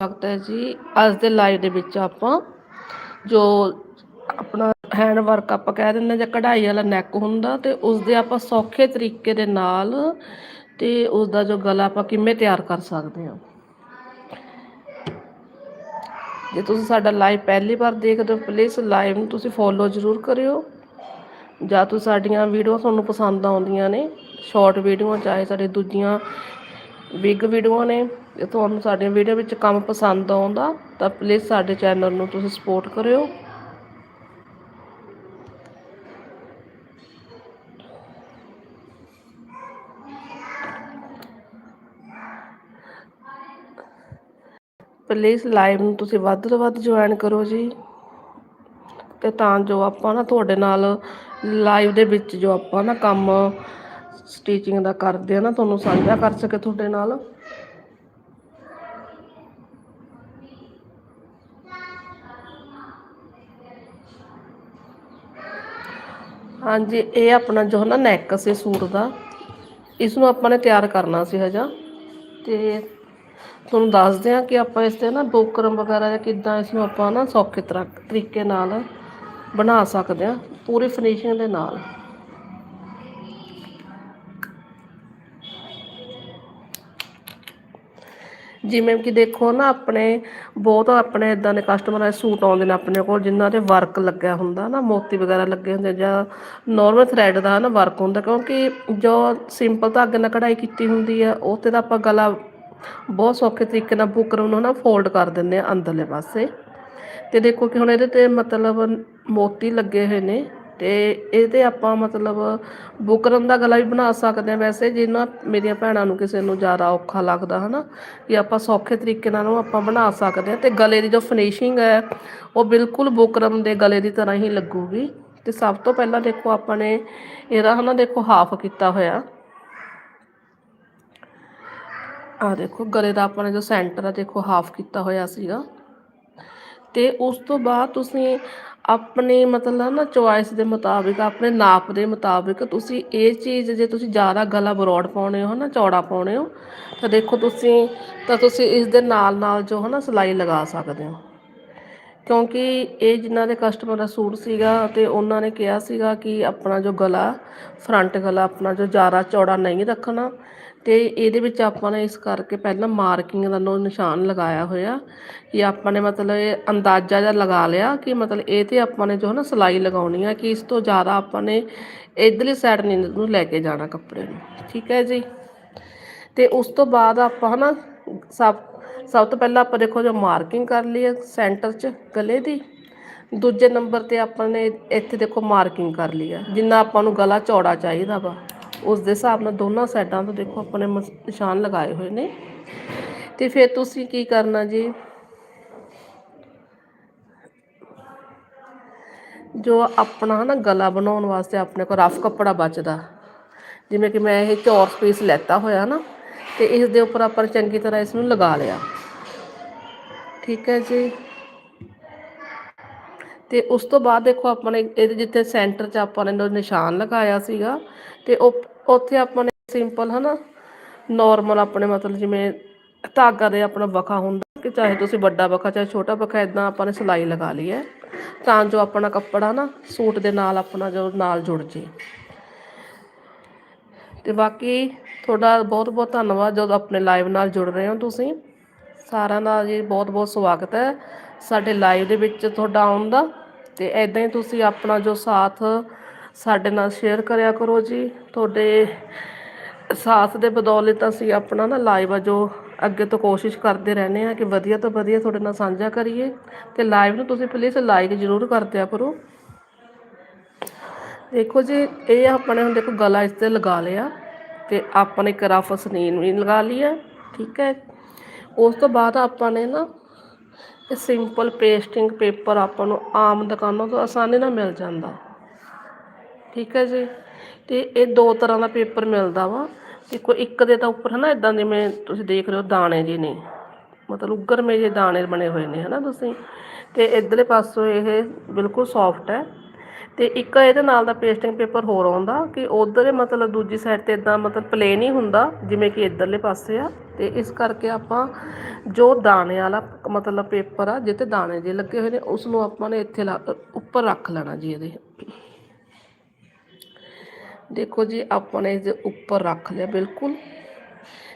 ਸਵਾਗਤ ਹੈ ਜੀ, ਅੱਜ ਦੇ ਲਾਈਵ ਦੇ ਵਿੱਚ ਆਪਾਂ ਜੋ ਆਪਣਾ ਹੈਂਡ ਵਰਕ ਆਪਾਂ ਕਹਿ ਦਿੰਦੇ ਜਾਂ ਕਢਾਈ ਵਾਲਾ ਨੈਕ ਹੁੰਦਾ ਤੇ ਉਸਦੇ ਆਪਾਂ ਸੌਖੇ ਤਰੀਕੇ ਦੇ ਨਾਲ ਤੇ ਉਸਦਾ ਜੋ ਗਲਾ ਆਪਾਂ ਕਿਵੇਂ ਤਿਆਰ ਕਰ ਸਕਦੇ ਹਾਂ। ਜੇ ਤੁਸੀਂ ਸਾਡਾ ਲਾਈਵ ਪਹਿਲੀ ਵਾਰ ਦੇਖਦੇ ਹੋ ਪਲੀਜ਼ ਲਾਈਵ ਨੂੰ ਤੁਸੀਂ ਫੋਲੋ ਜ਼ਰੂਰ ਕਰਿਓ। ਜਾਂ ਤੁਸੀਂ ਸਾਡੀਆਂ ਵੀਡੀਓ ਤੁਹਾਨੂੰ ਪਸੰਦ ਆਉਂਦੀਆਂ ਨੇ ਸ਼ਾਰਟ ਵੀਡੀਓ ਚਾਹੇ ਸਾਡੇ ਦੂਜੀਆਂ ਬਿਗ ਵੀਡੀਓ ਨੇ, ਜੇ ਤੁਹਾਨੂੰ ਸਾਡੀਆਂ ਵੀਡੀਓ ਵਿੱਚ ਕੰਮ ਪਸੰਦ ਆਉਂਦਾ, ਤਾਂ ਪਲੀਜ਼ ਸਾਡੇ ਚੈਨਲ ਨੂੰ ਤੁਸੀਂ ਸਪੋਰਟ ਕਰਿਓ। ਪਲੀਜ਼ ਲਾਈਵ ਨੂੰ ਤੁਸੀਂ ਵੱਧ ਤੋਂ ਵੱਧ ਜੁਆਇਨ ਕਰੋ ਜੀ। ਤੇ ਤਾਂ ਜੋ ਆਪਾਂ ਨਾ ਤੁਹਾਡੇ ਨਾਲ ਲਾਈਵ ਦੇ ਵਿੱਚ ਜੋ ਆਪਾਂ ਨਾ ਕੰਮ ਸਟੀਚਿੰਗ ਦਾ ਕਰਦੇ ਆ ਨਾ, ਤੁਹਾਨੂੰ ਸਾਂਝਾ ਕਰ ਸਕੇ ਤੁਹਾਡੇ ਨਾਲ। ਹਾਂਜੀ, ਇਹ ਆਪਣਾ ਜੋ ਹੈ ਨਾ ਨੈਕ ਸੀ ਸੂਟ ਦਾ ਇਸ ਨੂੰ ਆਪਾਂ ਨੇ ਤਿਆਰ ਕਰਨਾ ਸੀ ਹਜਾ। ਤੇ ਤੁਹਾਨੂੰ ਦੱਸਦੇ ਹਾਂ ਕਿ ਆਪਾਂ ਇਸ ਤੇ ਨਾ ਬੋਕਰਮ ਵਗੈਰਾ ਜਾਂ ਕਿੱਦਾਂ ਇਸ ਨੂੰ ਆਪਾਂ ਨਾ ਸੌਖੇ ਤਰ੍ਹਾਂ ਤਰੀਕੇ ਨਾਲ ਬਣਾ ਸਕਦੇ ਹਾਂ ਪੂਰੀ ਫਿਨਿਸ਼ਿੰਗ ਦੇ ਨਾਲ। ਜਿਵੇਂ ਕਿ ਦੇਖੋ ਨਾ, ਆਪਣੇ ਬਹੁਤ ਆਪਣੇ ਇਦਾਂ ਦੇ ਕਸਟਮਰ ਆ ਸੂਟ ਆਉਂਦੇ ਨੇ ਆਪਣੇ ਕੋਲ, ਜਿਨ੍ਹਾਂ ਤੇ ਵਰਕ ਲੱਗਿਆ ਹੁੰਦਾ ਨਾ, ਮੋਤੀ ਵਗੈਰਾ ਲੱਗੇ ਹੁੰਦੇ ਜਾਂ ਨਾਰਮਲ ਥਰੈਡ ਦਾ ਨਾ ਵਰਕ ਹੁੰਦਾ, ਕਿਉਂਕਿ ਜੋ ਸਿੰਪਲ ਧਾਗੇ ਨਾਲ ਕਢਾਈ ਕੀਤੀ ਹੁੰਦੀ ਆ, ਉਹ ਤੇ ਤਾਂ ਆਪਾਂ ਗਲਾ ਬਹੁਤ ਸੌਖੇ ਤਰੀਕੇ ਨਾਲ ਬੁਕਰਮ ਨੂੰ ਨਾ ਫੋਲਡ ਕਰ ਦਿੰਦੇ ਆ ਅੰਦਰਲੇ ਪਾਸੇ। ਤੇ ਦੇਖੋ ਕਿ ਹੁਣ ਇਹਦੇ ਤੇ ਮਤਲਬ ਮੋਤੀ ਲੱਗੇ ਹੋਏ ਨੇ। ਤੇ ਇਹਦੇ ਆਪਾਂ ਮਤਲਬ ਬੁਕਰਮ ਦਾ ਗਲਾ ਵੀ ਬਣਾ ਸਕਦੇ ਆ ਵੈਸੇ ਜਿਹਨਾਂ ਮੇਰੀਆਂ ਭੈਣਾਂ ਨੂੰ ਕਿਸੇ ਨੂੰ ਜ਼ਿਆਦਾ ਔਖਾ ਲੱਗਦਾ, ਹਨਾ, ਕਿ ਆਪਾਂ ਸੌਖੇ ਤਰੀਕੇ ਨਾਲ ਉਹ ਆਪਾਂ ਬਣਾ ਸਕਦੇ ਆ ਤੇ ਗਲੇ ਦੀ ਜੋ ਫਿਨਿਸ਼ਿੰਗ ਹੈ, ਉਹ ਬਿਲਕੁਲ ਬੁਕਰਮ ਦੇ ਗਲੇ ਦੀ ਤਰ੍ਹਾਂ ਹੀ ਲੱਗੂਗੀ। ਤੇ ਸਭ ਤੋਂ ਪਹਿਲਾਂ ਦੇਖੋ, ਆਪਾਂ ਨੇ ਇਹਦਾ, ਹਨਾ, ਦੇਖੋ ਹਾਫ ਕੀਤਾ ਹੋਇਆ। ਆ ਦੇਖੋ, ਗਲੇ ਦਾ ਆਪਾਂ ਨੇ ਜੋ ਸੈਂਟਰ ਆ, ਦੇਖੋ ਹਾਫ ਕੀਤਾ ਹੋਇਆ ਸੀਗਾ। ਤੇ ਉਸ ਤੋਂ ਬਾਅਦ ਤੁਸੀਂ ਆਪਣੀ ਮਤਲਬ ਨਾ ਚੁਆਇਸ ਦੇ ਮੁਤਾਬਿਕ, ਆਪਣੇ ਨਾਪ ਦੇ ਮੁਤਾਬਿਕ ਤੁਸੀਂ ਇਹ ਚੀਜ਼ ਜੇ ਤੁਸੀਂ ਜ਼ਿਆਦਾ ਗਲਾ ਬਰੋਡ ਪਾਉਣੇ ਹੋ ਨਾ, ਚੌੜਾ ਪਾਉਣੇ ਹੋ, ਤਾਂ ਦੇਖੋ ਤੁਸੀਂ, ਤਾਂ ਤੁਸੀਂ ਇਸ ਦੇ ਨਾਲ ਨਾਲ ਜੋ ਹੈ ਨਾ ਸਿਲਾਈ ਲਗਾ ਸਕਦੇ ਹੋ। ਕਿਉਂਕਿ ਇਹ ਜਿਨ੍ਹਾਂ ਦੇ ਕਸਟਮਰ ਦਾ ਸੂਟ ਸੀਗਾ ਤੇ ਉਹਨਾਂ ਨੇ ਕਿਹਾ ਸੀਗਾ ਕਿ ਆਪਣਾ ਜੋ ਗਲਾ ਫਰੰਟ ਗਲਾ, ਆਪਣਾ ਜੋ ਜ਼ਿਆਦਾ ਚੌੜਾ ਨਹੀਂ ਰੱਖਣਾ ਤੇ ਇਹਦੇ ਵਿੱਚ ਆਪਾਂ ਨੇ ਇਸ ਕਰਕੇ ਪਹਿਲਾਂ ਮਾਰਕਿੰਗ ਦਾ ਨੋ ਨਿਸ਼ਾਨ ਲਗਾਇਆ ਹੋਇਆ ਕਿ ਆਪਾਂ ਨੇ ਮਤਲਬ ਇਹ ਅੰਦਾਜ਼ਾ ਜਿਹਾ ਲਗਾ ਲਿਆ ਕਿ ਮਤਲਬ ਇਹ ਤੇ ਆਪਾਂ ਨੇ ਜੋ ਹੈ ਨਾ ਸਿਲਾਈ ਲਗਾਉਣੀ ਆ ਕਿ ਇਸ ਤੋਂ ਜ਼ਿਆਦਾ ਆਪਾਂ ਨੇ ਇਧਰਲੀ ਸਾਈਡ ਨਹੀਂ ਨੂੰ ਲੈ ਕੇ ਜਾਣਾ ਕੱਪੜੇ ਨੂੰ। ਠੀਕ ਹੈ ਜੀ? ਤੇ ਉਸ ਤੋਂ ਬਾਅਦ ਆਪਾਂ ਹਨਾ ਸਭ ਸਭ ਤੋਂ ਪਹਿਲਾਂ ਆਪਾਂ ਦੇਖੋ ਜੋ ਮਾਰਕਿੰਗ ਕਰ ਲਈ ਹੈ ਸੈਂਟਰ 'ਚ, ਗਲੇ ਦੀ। ਦੂਜੇ ਨੰਬਰ ਤੇ ਆਪਾਂ ਨੇ ਇੱਥੇ ਦੇਖੋ ਮਾਰਕਿੰਗ ਕਰ ਲਈ ਹੈ। ਜਿੰਨਾ ਆਪਾਂ ਨੂੰ ਗਲਾ ਚੌੜਾ ਚਾਹੀਦਾ ਵਾ ਉਸ ਦੇ ਹਿਸਾਬ ਨਾਲ ਦੋਨਾਂ ਸਾਈਡਾਂ ਤੋਂ ਦੇਖੋ ਆਪਾਂ ਨੇ ਨਿਸ਼ਾਨ ਲਗਾਏ ਹੋਏ ਨੇ। ਤੇ ਫਿਰ ਤੁਸੀਂ ਕੀ ਕਰਨਾ ਜੀ? ਜੋ ਆਪਣਾ ਨਾ ਗਲਾ ਬਣਾਉਣ ਵਾਸਤੇ ਆਪਣੇ ਕੋਲ ਰਫ ਕੱਪੜਾ ਬਚਦਾ। ਜਿਵੇਂ ਕਿ ਮੈਂ ਇਹ ਚੌਰਸ ਪੀਸ ਲੈਤਾ ਹੋਇਆ ਨਾ। ਤੇ ਇਸ ਦੇ ਉੱਪਰ ਆਪਾਂ ਨੇ ਚੰਗੀ ਤਰ੍ਹਾਂ ਇਸ ਨੂੰ ਲਗਾ ਲਿਆ। ਠੀਕ ਹੈ ਜੀ। ਤੇ ਉਸ ਤੋਂ ਬਾਅਦ ਦੇਖੋ ਆਪਾਂ ਨੇ ਇਹਦੇ ਜਿੱਥੇ ਸੈਂਟਰ 'ਚ ਆਪਾਂ ਨੇ ਨਿਸ਼ਾਨ ਲਗਾਇਆ ਸੀਗਾ ਤੇ ਉੱਥੇ ਆਪਾਂ ਨੇ ਸਿੰਪਲ ਹਨਾ ਨਾਰਮਲ ਆਪਣੇ ਮਤਲਬ ਜਿਵੇਂ ਧਾਗਾ ਦੇ ਆਪਣਾ ਵਖਾ ਹੁੰਦਾ ਕਿ ਚਾਹੇ ਤੁਸੀਂ ਵੱਡਾ ਵਖਾ, ਚਾਹੇ ਛੋਟਾ ਵਖਾ ਇਦਾਂ ਆਪਾਂ ਨੇ ਸਿਲਾਈ ਲਗਾ ਲਈ ਹੈ। ਤਾਂ ਜੋ ਆਪਣਾ ਕੱਪੜਾ ਨਾ ਸੂਟ ਦੇ ਨਾਲ ਆਪਣਾ ਜੋ ਨਾਲ ਜੁੜ ਜੇ। ਤੇ ਬਾਕੀ ਤੁਹਾਡਾ ਬਹੁਤ ਬਹੁਤ ਧੰਨਵਾਦ ਜਦੋਂ ਆਪਣੇ ਲਾਈਵ ਨਾਲ ਜੁੜ ਰਹੇ ਹੋ ਤੁਸੀਂ। ਸਾਰਿਆਂ ਦਾ ਜੀ ਬਹੁਤ ਬਹੁਤ ਸਵਾਗਤ ਹੈ। ਸਾਡੇ ਲਾਈਵ ਦੇ ਵਿੱਚ ਤੁਹਾਡਾ ਆਉਣ ਦਾ। ਤੇ ਐਦਾਂ ਹੀ ਤੁਸੀਂ ਆਪਣਾ ਜੋ ਸਾਥ ਸਾਡੇ ਨਾਲ ਸ਼ੇਅਰ ਕਰਿਆ ਕਰੋ ਜੀ। ਤੁਹਾਡੇ ਸਾਥ ਦੇ ਬਦੌਲਤ ਅਸੀਂ ਆਪਣਾ ਨਾ ਲਾਈਵ ਆ ਜੋ ਅੱਗੇ ਤੋਂ ਕੋਸ਼ਿਸ਼ ਕਰਦੇ ਰਹਿੰਦੇ ਆ ਕਿ ਵਧੀਆ ਤੋਂ ਵਧੀਆ ਤੁਹਾਡੇ ਨਾਲ ਸਾਂਝਾ ਕਰੀਏ। ਤੇ ਲਾਈਵ ਨੂੰ ਤੁਸੀਂ ਪਲੀਜ਼ ਲਾਈਕ ਜ਼ਰੂਰ ਕਰ ਦਿਆ ਕਰੋ। ਦੇਖੋ ਜੀ, ਇਹ ਆਪਣੇ ਹੁਣ ਦੇਖੋ ਗਲਾ ਇਸ ਤੇ ਲਗਾ ਲਿਆ। ਤੇ ਆਪਾਂ ਨੇ ਇੱਕ ਰਫ ਸਨੀਨ ਵੀ ਲਗਾ ਲਈ ਹੈ ਠੀਕ ਹੈ। ਉਸ ਤੋਂ ਬਾਅਦ ਆਪਾਂ ਨੇ ਨਾ ਇਹ ਸਿੰਪਲ ਪੇਸਟਿੰਗ ਪੇਪਰ ਆਪਾਂ ਨੂੰ ਆਮ ਦੁਕਾਨਾਂ ਤੋਂ ਆਸਾਨੀ ਨਾਲ ਮਿਲ ਜਾਂਦਾ। ਠੀਕ ਹੈ ਜੀ। ਤੇ ਇਹ ਦੋ ਤਰ੍ਹਾਂ ਦਾ ਪੇਪਰ ਮਿਲਦਾ ਵਾ ਤੇ ਇੱਕ ਦੇ ਤਾਂ ਉੱਪਰ ਹਨਾ ਇਦਾਂ ਜਿਵੇਂ ਤੁਸੀਂ ਦੇਖ ਰਹੇ ਹੋ ਦਾਣੇ ਜੀ ਨੇ। ਮਤਲਬ ਉੱਗਰਮੇ ਜਿਹੇ ਦਾਣੇ ਬਣੇ ਹੋਏ ਨੇ ਹਨਾ ਤੁਸੀਂ। ਤੇ ਇਧਰਲੇ ਪਾਸੋਂ ਇਹ ਬਿਲਕੁਲ ਸੌਫਟ ਹੈ। ਤੇ ਇੱਕ ਇਹਦੇ ਨਾਲ ਦਾ ਪੇਸਟਿੰਗ ਪੇਪਰ ਹੋਰ ਆਉਂਦਾ ਕਿ ਉਧਰ ਮਤਲਬ ਦੂਜੀ ਸਾਈਡ ਤੇ ਇਦਾਂ ਮਤਲਬ ਪਲੇਨ ਹੀ ਹੁੰਦਾ, ਜਿਵੇਂ ਕਿ ਇਧਰਲੇ ਪਾਸੇ ਆ। ਤੇ ਇਸ ਕਰਕੇ ਆਪਾਂ ਜੋ ਦਾਣੇ ਵਾਲਾ ਮਤਲਬ ਪੇਪਰ ਆ ਜਿੱਤੇ ਦਾਣੇ ਜੇ ਲੱਗੇ ਹੋਏ ਨੇ ਉਸ ਨੂੰ ਆਪਾਂ ਨੇ ਇੱਥੇ ਲਾ- ਉੱਪਰ ਰੱਖ ਲੈਣਾ ਜੀ ਇਹਦੇ। ਦੇਖੋ ਜੀ, ਆਪਾਂ ਨੇ ਇਹਦੇ ਉੱਪਰ ਰੱਖ ਲਿਆ ਬਿਲਕੁਲ।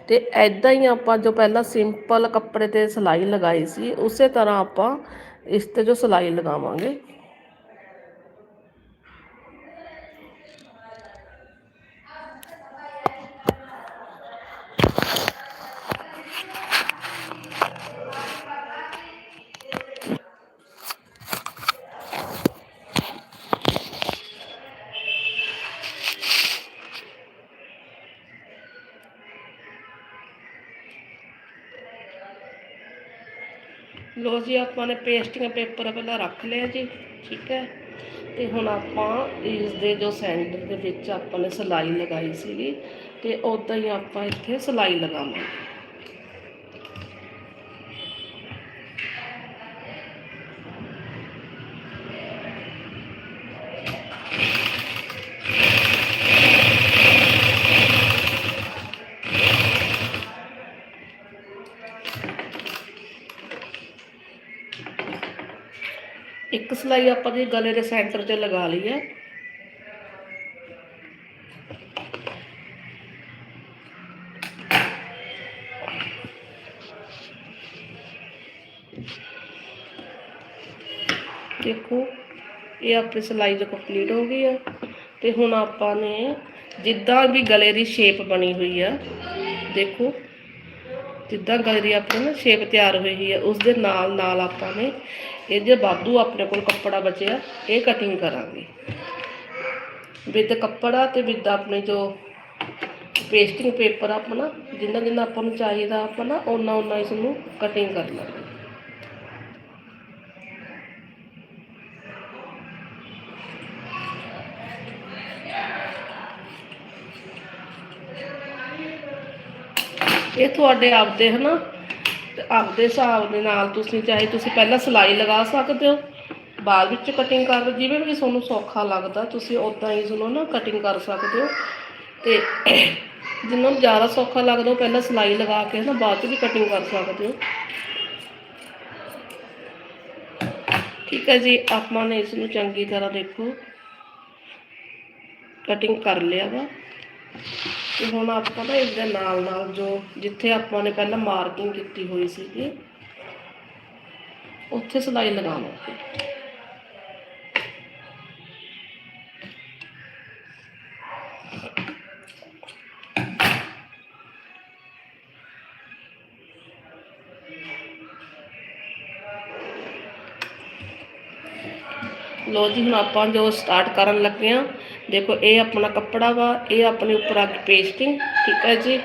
ਤੇ ਐਦਾਂ ਹੀ ਆਪਾਂ ਜੋ ਪਹਿਲਾਂ ਸਿੰਪਲ ਕੱਪੜੇ ਤੇ ਸਿਲਾਈ ਲਗਾਈ ਸੀ, ਉਸੇ ਤਰ੍ਹਾਂ ਆਪਾਂ ਇਸ ਤੇ ਜੋ ਸਿਲਾਈ ਲਗਾਵਾਂਗੇ। ਜੀ, ਆਪਾਂ ਨੇ ਪੇਸਟਿੰਗ ਪੇਪਰ ਪਹਿਲਾਂ ਰੱਖ ਲਿਆ ਜੀ, ਠੀਕ ਹੈ। ਤੇ ਹੁਣ ਆਪਾਂ ਇਸ ਦੇ ਜੋ ਸੈਂਟਰ ਦੇ ਵਿੱਚ ਆਪਾਂ ਨੇ ਸਿਲਾਈ ਲਗਾਈ ਸੀਗੀ, ਤੇ ਉਦਾਂ ਹੀ ਆਪਾਂ ਇੱਥੇ ਸਿਲਾਈ ਲਗਾਵਾਂਗੇ। ਸਿਲਾਈ ਆਪਾਂ ਦੀ ਗਲੇ ਦੇ ਸੈਂਟਰ 'ਚ ਲਗਾ ਲਈ ਹੈ। ਦੇਖੋ, ਇਹ ਆਪਣੀ ਸਿਲਾਈ ਜੋ ਕੰਪਲੀਟ ਹੋ ਗਈ ਆ ਤੇ ਹੁਣ ਆਪਾਂ ਨੇ ਜਿੱਦਾਂ ਵੀ ਗਲੇ ਦੀ ਸ਼ੇਪ ਬਣੀ ਹੋਈ ਆ ਦੇਖੋ। ਜਿੱਦਾਂ ਗਲੇ ਦੀ ਆਪਣੀ ਨਾ ਸ਼ੇਪ ਤਿਆਰ ਹੋਈ ਹੋਈ ਹੈ ਉਸ ਦੇ ਨਾਲ ਨਾਲ ਆਪਾਂ ਨੇ ਇਹ ਜੇ ਵਾਧੂ ਆਪਣੇ ਕੋਲ ਕੱਪੜਾ ਬਚਿਆ, ਇਹ ਕਟਿੰਗ ਕਰਾਂਗੇ। ਵਿਦ ਕੱਪੜਾ ਤੇ ਵਿਦ ਆਪਣੇ ਜੋ ਪੇਸਟਿੰਗ ਪੇਪਰ ਆਪਣਾ, ਜਿੰਨਾ ਜਿੰਨਾ ਆਪਾਂ ਨੂੰ ਚਾਹੀਦਾ ਆਪਾਂ ਨਾ, ਓਨਾ ਓਨਾ ਇਸ ਨੂੰ ਕਟਿੰਗ ਕਰ ਲਾਂਗੇ। ਇਹ ਤੁਹਾਡੇ ਆਪਦੇ ਹਨਾ, ਤੇ ਆਪਦੇ ਹਿਸਾਬ ਦੇ ਨਾਲ ਤੁਸੀਂ ਚਾਹੇ ਤੁਸੀਂ ਪਹਿਲਾਂ ਸਿਲਾਈ ਲਗਾ ਸਕਦੇ ਹੋ, ਬਾਅਦ ਵਿੱਚ ਕਟਿੰਗ ਕਰ, ਜਿਵੇਂ ਵੀ ਤੁਹਾਨੂੰ ਸੌਖਾ ਲੱਗਦਾ, ਤੁਸੀਂ ਉਦਾਂ ਹੀ ਤੁਹਾਨੂੰ ਨਾ ਕਟਿੰਗ ਕਰ ਸਕਦੇ ਹੋ। ਤੇ ਜਿੰਨਾਂ ਨੂੰ ਜ਼ਿਆਦਾ ਸੌਖਾ ਲੱਗਦਾ ਉਹ ਪਹਿਲਾਂ ਸਿਲਾਈ ਲਗਾ ਕੇ ਨਾ ਬਾਅਦ ਚ ਵੀ ਕਟਿੰਗ ਕਰ ਸਕਦੇ ਹੋ। ਠੀਕ ਹੈ ਜੀ, ਆਪਾਂ ਨੇ ਇਸ ਨੂੰ ਚੰਗੀ ਤਰ੍ਹਾਂ ਦੇਖੋ। ਕਟਿੰਗ ਕਰ ਲਿਆ ਵਾ। ਤੇ ਹੁਣ ਆਪਾਂ ਨਾ ਇਸ ਦੇ ਨਾਲ ਨਾਲ ਜੋ ਜਿੱਥੇ ਆਪਾਂ ਨੇ ਪਹਿਲਾਂ ਮਾਰਕਿੰਗ ਕੀਤੀ ਹੋਈ ਸੀਗੀ, ਉੱਥੇ ਸਿਲਾਈ ਲਗਾਵਾਂਗੇ। ਲੋ ਜੀ, ਹੁਣ ਆਪਾਂ ਜੋ ਸਟਾਰਟ ਕਰਨ ਲੱਗੇ ਆ ਦੇਖੋ, ਇਹ ਆਪਣਾ ਕੱਪੜਾ ਵਾ, ਇਹ ਆਪਣੇ ਉੱਪਰ ਆ ਕੇ ਪੇਸਟਿੰਗ ਠੀਕ ਹੈ ਜੀ?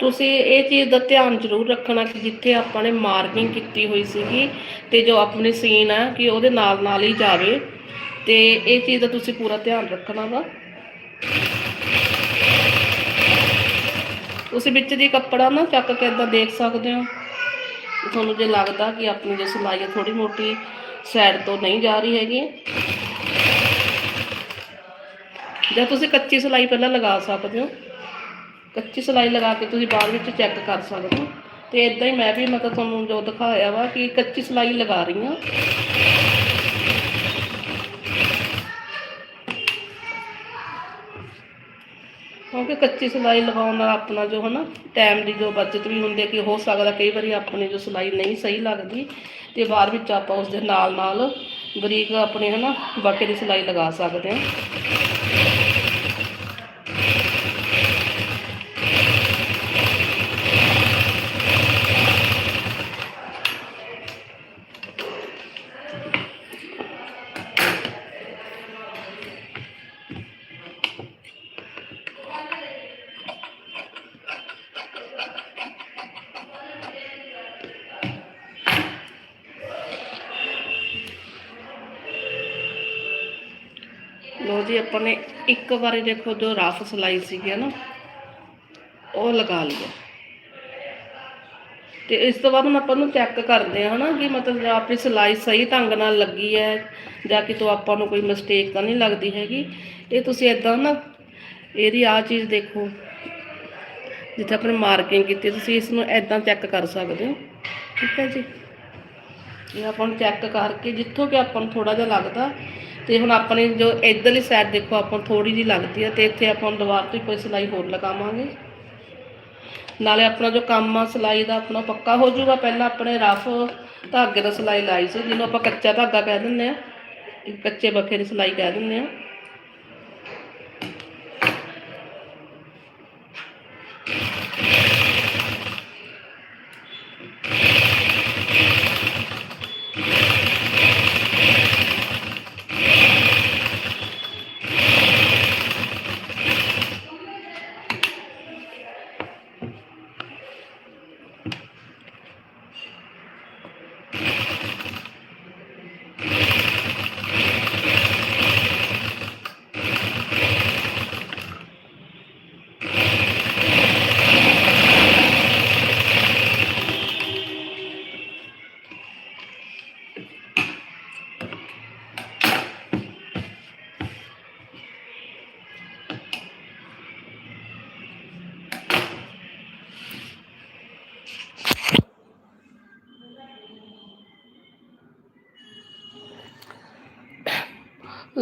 ਤੁਸੀਂ ਇਹ ਚੀਜ਼ ਦਾ ਧਿਆਨ ਜ਼ਰੂਰ ਰੱਖਣਾ ਕਿ ਜਿੱਥੇ ਆਪਾਂ ਨੇ ਮਾਰਕਿੰਗ ਕੀਤੀ ਹੋਈ ਸੀਗੀ ਤੇ ਜੋ ਆਪਣੀ ਸੀਨ ਹੈ ਕਿ ਉਹਦੇ ਨਾਲ ਨਾਲ ਹੀ ਜਾਵੇ ਤੇ ਇਹ ਚੀਜ਼ ਦਾ ਤੁਸੀਂ ਪੂਰਾ ਧਿਆਨ ਰੱਖਣਾ ਵਾ। ਤੁਸੀਂ ਵਿੱਚ ਦੀ ਕੱਪੜਾ ਨਾ ਚੱਕ ਕੇ ਇਦਾਂ ਦੇਖ ਸਕਦੇ ਹੋ। ਤੁਹਾਨੂੰ ਜੇ ਲੱਗਦਾ ਕਿ ਆਪਣੀ ਜੋ ਸਿਲਾਈ ਹੈ ਥੋੜੀ ਮੋਟੀ ਸਾਈਡ ਤੋਂ ਨਹੀਂ ਜਾ ਰਹੀ ਹੈਗੀ। ਜਾਂ ਤੁਸੀਂ ਕੱਚੀ ਸਿਲਾਈ ਪਹਿਲਾਂ ਲਗਾ ਸਕਦੇ ਹੋ। ਕੱਚੀ ਸਿਲਾਈ ਲਗਾ ਕੇ ਤੁਸੀਂ ਬਾਅਦ ਵਿੱਚ ਚੈੱਕ ਕਰ ਸਕਦੇ ਹੋ। ਤੇ ਇਦਾਂ ਹੀ ਮੈਂ ਵੀ ਮਤਲਬ ਤੁਹਾਨੂੰ ਜੋ ਦਿਖਾਇਆ ਵਾ ਕਿ ਕੱਚੀ ਸਿਲਾਈ ਲਗਾ ਰਹੀ ਹਾਂ। ਕਿਉਂਕਿ ਕੱਚੀ ਸਿਲਾਈ ਲਗਾਉਣ ਨਾਲ ਆਪਣਾ ਜੋ ਹਨਾ ਟਾਈਮ ਦੀ ਜੋ ਬਚਤ ਵੀ ਹੁੰਦੀ ਹੈ ਕਿ ਹੋ ਸਕਦਾ ਕਈ ਵਾਰੀ ਆਪਣੀ ਜੋ ਸਿਲਾਈ ਨਹੀਂ ਸਹੀ ਲੱਗਦੀ ਤੇ ਬਾਅਦ ਵਿੱਚ ਆਪਾਂ ਉਸ ਦੇ ਨਾਲ ਨਾਲ ਬਰੀਕ ਆਪਣੇ ਹਨਾ, ਬਾਕੀ ਦੀ ਸਿਲਾਈ ਲਗਾ ਸਕਦੇ ਹਾਂ। ਆਪਾਂ ਨੇ ਇੱਕ ਵਾਰੀ ਦੇਖੋ ਜੋ ਰਫ ਸਿਲਾਈ ਸੀਗੀ ਨਾ, ਉਹ ਲਗਾ ਲਿਆ ਤੇ ਇਸ ਤੋਂ ਬਾਅਦ ਆਪਾਂ ਨੂੰ ਚੈੱਕ ਕਰਦੇ ਹਾਂ ਹਨਾ ਕਿ ਮਤਲਬ ਆਪਣੀ ਸਿਲਾਈ ਸਹੀ ਢੰਗ ਨਾਲ ਲੱਗੀ ਹੈ ਜਾਂ ਕਿਤੋਂ ਆਪਾਂ ਨੂੰ ਕੋਈ ਮਿਸਟੇਕ ਤਾਂ ਨਹੀਂ ਲੱਗਦੀ ਹੈਗੀ। ਇਹ ਤੁਸੀਂ ਇਦਾਂ ਨਾ, ਇਹਦੀ ਆ ਚੀਜ਼ ਦੇਖੋ, ਜਿੱਥੇ ਆਪਣੇ ਮਾਰਕਿੰਗ ਕੀਤੀ, ਤੁਸੀਂ ਇਸ ਨੂੰ ਇਦਾਂ ਚੈੱਕ ਕਰ ਸਕਦੇ ਹੋ। ਠੀਕ ਹੈ ਜੀ। ਇਹ ਆਪਾਂ ਨੂੰ ਚੈੱਕ ਕਰਕੇ, ਜਿੱਥੋਂ ਕਿ ਆਪਾਂ ਨੂੰ ਥੋੜਾ ਜਿਹਾ ਲੱਗਦਾ ਤੇ ਹੁਣ ਆਪਣੀ ਜੋ ਇਧਰਲੀ ਸਾਈਡ ਦੇਖੋ, ਆਪਾਂ ਨੂੰ ਥੋੜੀ ਜਿਹੀ ਲੱਗਦੀ ਹੈ ਤੇ ਇੱਥੇ ਆਪਾਂ ਨੂੰ ਦੁਬਾਰਾ ਕੋਈ ਸਿਲਾਈ ਹੋਰ ਲਗਾਵਾਂਗੇ। ਨਾਲੇ ਆਪਣਾ ਜੋ ਕੰਮ ਆ, ਸਿਲਾਈ ਦਾ ਆਪਣਾ ਪੱਕਾ ਹੋ ਜਾਊਗਾ। ਪਹਿਲਾਂ ਆਪਣੇ ਰਫ ਧਾਗੇ ਦਾ ਸਿਲਾਈ ਲਾਈ ਸੀ, ਜਿਹਨੂੰ ਆਪਾਂ ਕੱਚਾ ਧਾਗਾ ਕਹਿ ਦਿੰਦੇ ਆ। ਕੱਚੇ ਬੱਖੇ ਦੀ ਸਿਲਾਈ ਕਹਿ ਦਿੰਦੇ ਆ।